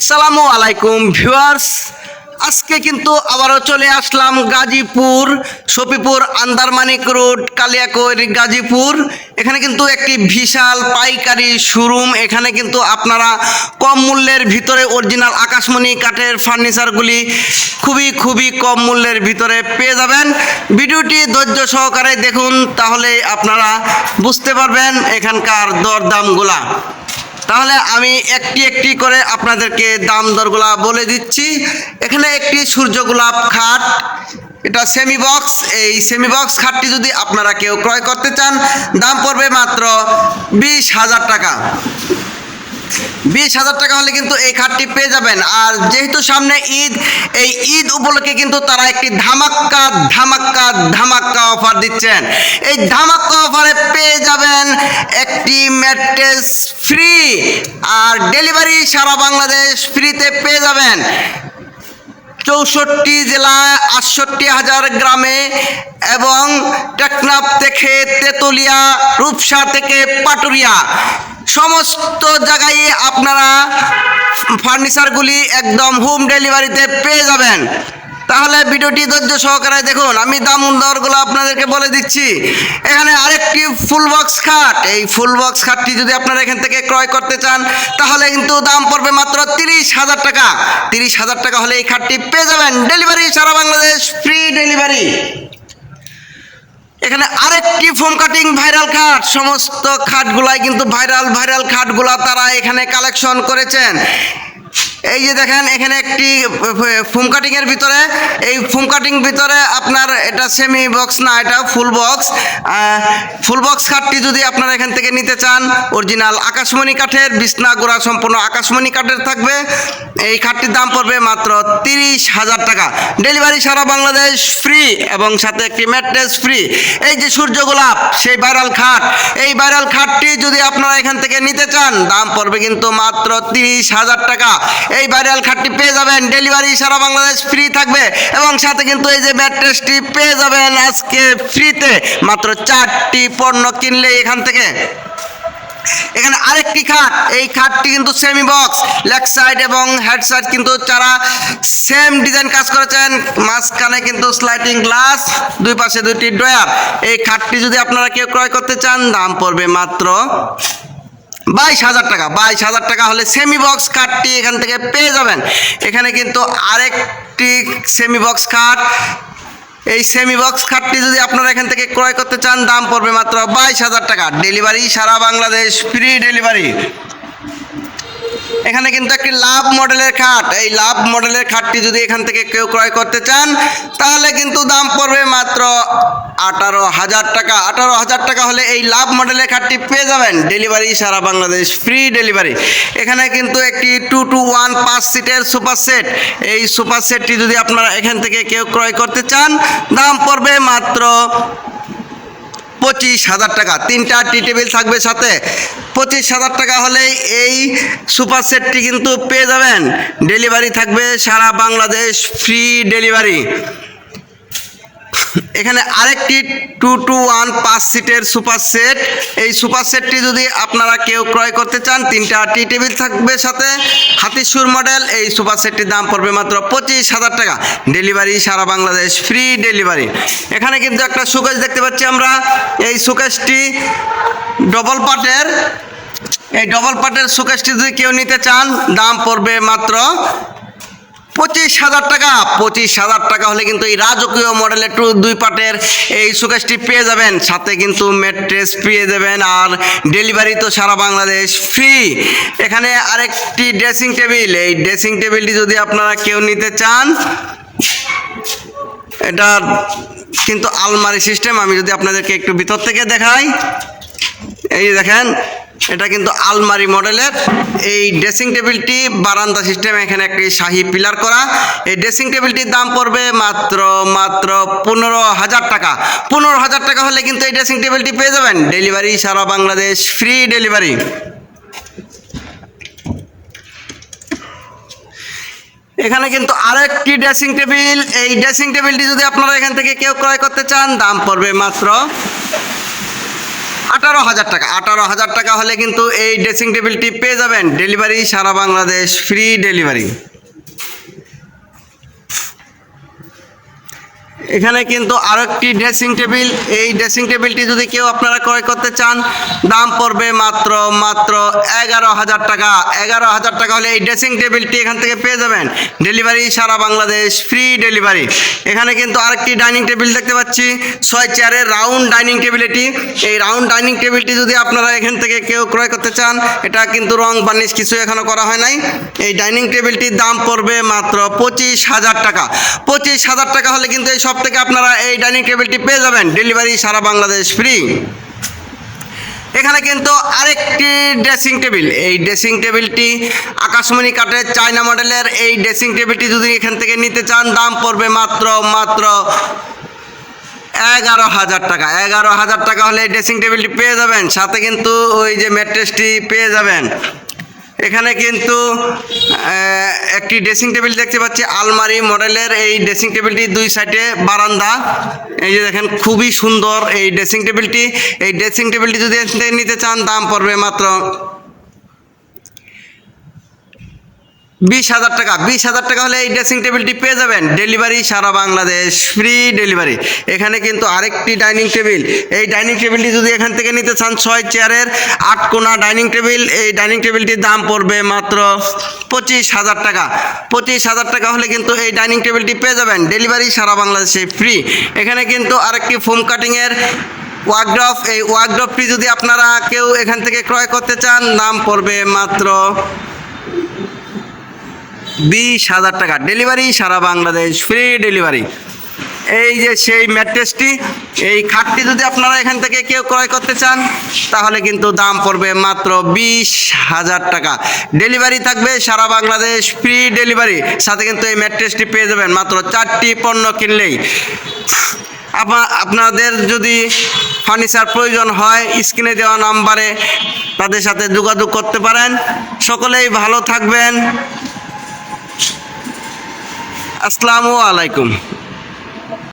আসসালামু আলাইকুম, ভিউয়ার্স। আজকে কিন্তু আবারও চলে আসলাম গাজীপুর, সফিপুর, আন্দারমানিক রোড, কালিয়াকৈর, গাজীপুর। এখানে কিন্তু একটি বিশাল পাইকারি শোরুম। এখানে কিন্তু আপনারা কম মূল্যের ভিতরে অরিজিনাল আকাশমণি কাঠের ফার্নিচারগুলি খুবই খুবই কম মূল্যের ভিতরে পেয়ে যাবেন। ভিডিওটি ধৈর্য সহকারে দেখুন, তাহলে আপনারা বুঝতে পারবেন এখানকার দরদামগুলা। তাহলে আমি একটি একটি করে আপনাদেরকে দাম দরগুলা বলে দিচ্ছি। এখানে একটি সূর্য গোলাপ খাট, এটা সেমি বক্স এই সেমি বক্স খাটটি যদি আপনারা কেউ ক্রয় করতে চান, দাম পড়বে মাত্র বিশ হাজার টাকা। বিশ হাজার টাকা হলে কিন্তু এই খাটটি পেয়ে যাবেন। আর যেহেতু সামনে ঈদ, এই ঈদ উপলক্ষে কিন্তু তারা একটি ধামাক্কা ধামাক্কা ধামাক্কা অফার দিচ্ছেন। এই ধামাক্কা অফারে পেয়ে যাবেন একটি ম্যাট্রেস ফ্রি, আর ডেলিভারি সারা বাংলাদেশ ফ্রিতে পেয়ে যাবেন। চৌষট্টি জেলায় আটষট্টি হাজার গ্রামে এবং টেকনাপ থেকে তেতুলিয়া, রূপসা থেকে পাটুরিয়া। সমস্ত জায়গায় আপনারা ফার্নিচারগুলি একদম হোম ডেলিভারিতে পেয়ে যাবেন। তাহলে ভিডিওটি ধৈর্য সহকারে দেখুন। আমি দাম দরগুলো আপনাদেরকে বলে দিচ্ছি। এখানে আরেকটি ফুল বক্স খাট। এই ফুল বক্স খাটটি যদি আপনারা এখান থেকে ক্রয় করতে চান, তাহলে কিন্তু দাম পড়বে মাত্র তিরিশ হাজার টাকা। তিরিশ হাজার টাকা হলে এই খাটটি পেয়ে যাবেন ডেলিভারি, সারা বাংলাদেশ ফ্রি ডেলিভারি। এখানে আরেকটি ফোম কাটিং ভাইরাল খাট। সমস্ত খাটগুলাই কিন্তু ভাইরাল ভাইরাল খাটগুলা তারা এখানে কালেকশন করেছেন। এই যে দেখেন, এখানে একটি ফোম কাটিং এর ভিতরে। এই ফোম কাটিং ভিতরে আপনার এটা সেমি বক্স না, এটা ফুল বক্স ফুল বক্স খাটটি যদি আপনারা এখান থেকে নিতে চান অরিজিনাল আকাশমণি কাঠের, বিছনা গোড়া সম্পূর্ণ আকাশমণি কাঠের থাকবে। এই খাটটির দাম পড়বে মাত্র তিরিশ হাজার টাকা। ডেলিভারি সারা বাংলাদেশ ফ্রি এবং সাথে একটি ম্যাট্রেস ফ্রি এই যে সূর্য গোলাপ, সেই ভাইরাল খাট। এই ভাইরাল খাটটি যদি আপনারা এখান থেকে নিতে চান, দাম পড়বে কিন্তু মাত্র তিরিশ হাজার টাকা। এই ভাইরাল খাটটি পেয়ে যাবেন। ডেলিভারি সারা বাংলাদেশ ফ্রি থাকবে এবং সাথে কিন্তু এই যে ম্যাট্রেসটি পেয়ে যাবেন আজকে ফ্রিতে মাত্র চারটি পণ্য কিনলে এখান থেকে। এখানে আরেকটি খাট, এই খাটটি কিন্তু সেমি বক্স লেগ সাইড এবং হেড সাইড কিন্তু যারা সেম ডিজাইন কাজ করেছেন, মাঝখানে কিন্তু স্লাইডিং গ্লাস দুই পাশে দুইটি ড্রয়ার এই খাটটি যদি আপনারা কেউ ক্রয় করতে চান, দাম পড়বে মাত্র বাইশ হাজার টাকা, বাইশ হাজার টাকা হলে সেমি বক্স খাটটি এখান থেকে পেয়ে যাবেন। এখানে কিন্তু আরেকটি সেমি বক্স কার্ড এই সেমি বক্স খাটটি যদি আপনারা এখান থেকে ক্রয় করতে চান, দাম পড়বে মাত্র বাইশ হাজার টাকা। ডেলিভারি সারা বাংলাদেশ ফ্রি ডেলিভারি এখানে কিন্তু একটি লাভ মডেলের খাট। এই লাভ মডেলের খাটটি যদি এখান থেকে কেউ ক্রয় করতে চান, তাহলে কিন্তু দাম পড়বে মাত্র আঠারো হাজার টাকা। আঠারো হাজার টাকা হলে এই লাভ মডেলের খাটটি পেয়ে যাবেন। ডেলিভারি সারা বাংলাদেশ, ফ্রি ডেলিভারি। এখানে কিন্তু একটি টু টু ওয়ান পাঁচ সিটের সুপার সেট। এই সুপার সেটটি যদি আপনারা এখান থেকে কেউ ক্রয় করতে চান, দাম পড়বে মাত্র পঁচিশ হাজার টাকা। তিনটা টি টেবিল থাকবে সাথে। পঁচিশ হাজার টাকা হলেই এই সুপার সেটটি কিন্তু পেয়ে যাবেন। ডেলিভারি থাকবে সারা বাংলাদেশ ফ্রি ডেলিভারি। এখানে আরেকটি টু টু ওয়ান পাঁচ সিটের সুপার সেট এই সুপার সেটটি যদি আপনারা কেউ ক্রয় করতে চান, তিনটা টি টেবিল থাকবে সাথে। হাতিসুর মডেল এই সুপার সেটটির দাম পড়বে মাত্র পঁচিশ হাজার টাকা। ডেলিভারি সারা বাংলাদেশ ফ্রি ডেলিভারি এখানে কিন্তু একটা সুকেশ দেখতে পাচ্ছি আমরা। এই সুকেশটি ডবল পাটের এই ডবল পাটের সুকেশটি যদি কেউ নিতে চান, দাম পড়বে মাত্র পঁচিশ হাজার টাকা, পঁচিশ হাজার টাকা হলে কিন্তু এই রাজকীয় মডেলের টু দুই পাটের এই সুকেশটি পেয়ে যাবেন। সাথে কিন্তু ম্যাট্রেস পেয়ে যাবেন আর ডেলিভারি তো সারা বাংলাদেশ ফ্রি এখানে আরেকটি ড্রেসিং টেবিল এই ড্রেসিং টেবিলটি যদি আপনারা কেউ নিতে চান, এটা কিন্তু আলমারি সিস্টেম আমি যদি আপনাদেরকে একটু ভিতর থেকে দেখাই। এই দেখেন এটা কিন্তু আলমারি মডেলের। এই ড্রেসিং টেবিলটি, বারান্দা সিস্টেম, এখানে একটি শাহি পিলার করা। এই ড্রেসিং টেবিলটির দাম পড়বে মাত্র মাত্র পনেরো হাজার টাকা। পনেরো হাজার টাকা হলে কিন্তু এই ড্রেসিং টেবিলটি পেয়ে যাবেন। ডেলিভারি সারা বাংলাদেশ, ফ্রি ডেলিভারি। এখানে কিন্তু আরেকটি ড্রেসিং টেবিল। এই ড্রেসিং টেবিলটি যদি আপনারা এখান থেকে কেউ ক্রয় করতে চান, দাম পড়বে মাত্র আঠারো হাজার টাকা। আঠারো হাজার টাকা হলে কিন্তু এই ড্রেসিং টেবিলটি পেয়ে যাবেন। ডেলিভারি সারা বাংলাদেশ ফ্রি ডেলিভারি এখানে কিন্তু আরও একটি ড্রেসিং টেবিল এই ড্রেসিং টেবিলটি যদি কেউ আপনারা ক্রয় করতে চান, দাম পড়বে মাত্র মাত্র এগারো হাজার টাকা। এগারো হাজার টাকা হলে এই ড্রেসিং টেবিলটি এখান থেকে পেয়ে যাবেন। ডেলিভারি সারা বাংলাদেশ ফ্রি ডেলিভারি এখানে কিন্তু আরেকটি ডাইনিং টেবিল দেখতে পাচ্ছি। ছয় চেয়ারের রাউন্ড ডাইনিং টেবিল এটি। এই রাউন্ড ডাইনিং টেবিলটি যদি আপনারা এখান থেকে কেউ ক্রয় করতে চান, এটা কিন্তু রং বার্নিশ কিছু এখনও করা হয় নাই। এই ডাইনিং টেবিলটির দাম পড়বে মাত্র পঁচিশ হাজার টাকা। পঁচিশ হাজার টাকা হলে কিন্তু এই সব থেকে আপনারা এই ডাইনিং টেবিলটি পেয়ে যাবেন। ডেলিভারি সারা বাংলাদেশ ফ্রি এখানে কিন্তু আরেকটি ড্রেসিং টেবিল এই ড্রেসিং টেবিলটি আকাশমণি কাঠের চায়না মডেলের এই ড্রেসিং টেবিলটি যদি এখান থেকে নিতে চান, দাম পড়বে মাত্র মাত্র এগারো হাজার টাকা। এগারো হাজার টাকা হলে ড্রেসিং টেবিলটি পেয়ে যাবেন। সাথে কিন্তু ওই যে ম্যাট্রেসটি পেয়ে যাবেন। এখানে কিন্তু একটি ড্রেসিং টেবিল দেখতে পাচ্ছি। আলমারি মডেলের এই ড্রেসিং টেবিলটি দুই সাইডে বারান্দা। এই যে দেখেন, খুবই সুন্দর এই ড্রেসিং টেবিলটি এই ড্রেসিং টেবিলটি যদি নিতে চান, দাম পড়বে মাত্র বিশ হাজার টাকা, বিশ হাজার টাকা হলে এই ড্রেসিং টেবিলটি পেয়ে যাবেন। ডেলিভারি সারা বাংলাদেশ ফ্রি ডেলিভারি এখানে কিন্তু আরেকটি ডাইনিং টেবিল এই ডাইনিং টেবিলটি যদি এখান থেকে নিতে চান, ছয় চেয়ারের আট কোনা ডাইনিং টেবিল এই ডাইনিং টেবিলটির দাম পড়বে মাত্র পঁচিশ হাজার টাকা। পঁচিশ হাজার টাকা হলে কিন্তু এই ডাইনিং টেবিলটি পেয়ে যাবেন। ডেলিভারি সারা বাংলাদেশে ফ্রি এখানে কিন্তু আরেকটি ফোম কাটিংয়ের ওয়ার্কড্রপ এই ওয়ার্কড্রপটি যদি আপনারা কেউ এখান থেকে ক্রয় করতে চান, দাম পড়বে মাত্র বিশ হাজার টাকা। ডেলিভারি সারা বাংলাদেশ ফ্রি ডেলিভারি এই যে সেই ম্যাট্রেসটি এই খাটটি যদি আপনারা এখান থেকে কেউ ক্রয় করতে চান, তাহলে কিন্তু দাম পড়বে মাত্র বিশ হাজার টাকা। ডেলিভারি থাকবে সারা বাংলাদেশ ফ্রি ডেলিভারি সাথে কিন্তু এই ম্যাট্রেসটি পেয়ে যাবেন মাত্র চারটি পণ্য কিনলেই। আপনা- আপনাদের যদি ফার্নিচার প্রয়োজন হয়, স্ক্রিনে দেওয়া নাম্বারে তাদের সাথে যোগাযোগ করতে পারেন। সকলেই ভালো থাকবেন। আসসালামু আলাইকুম।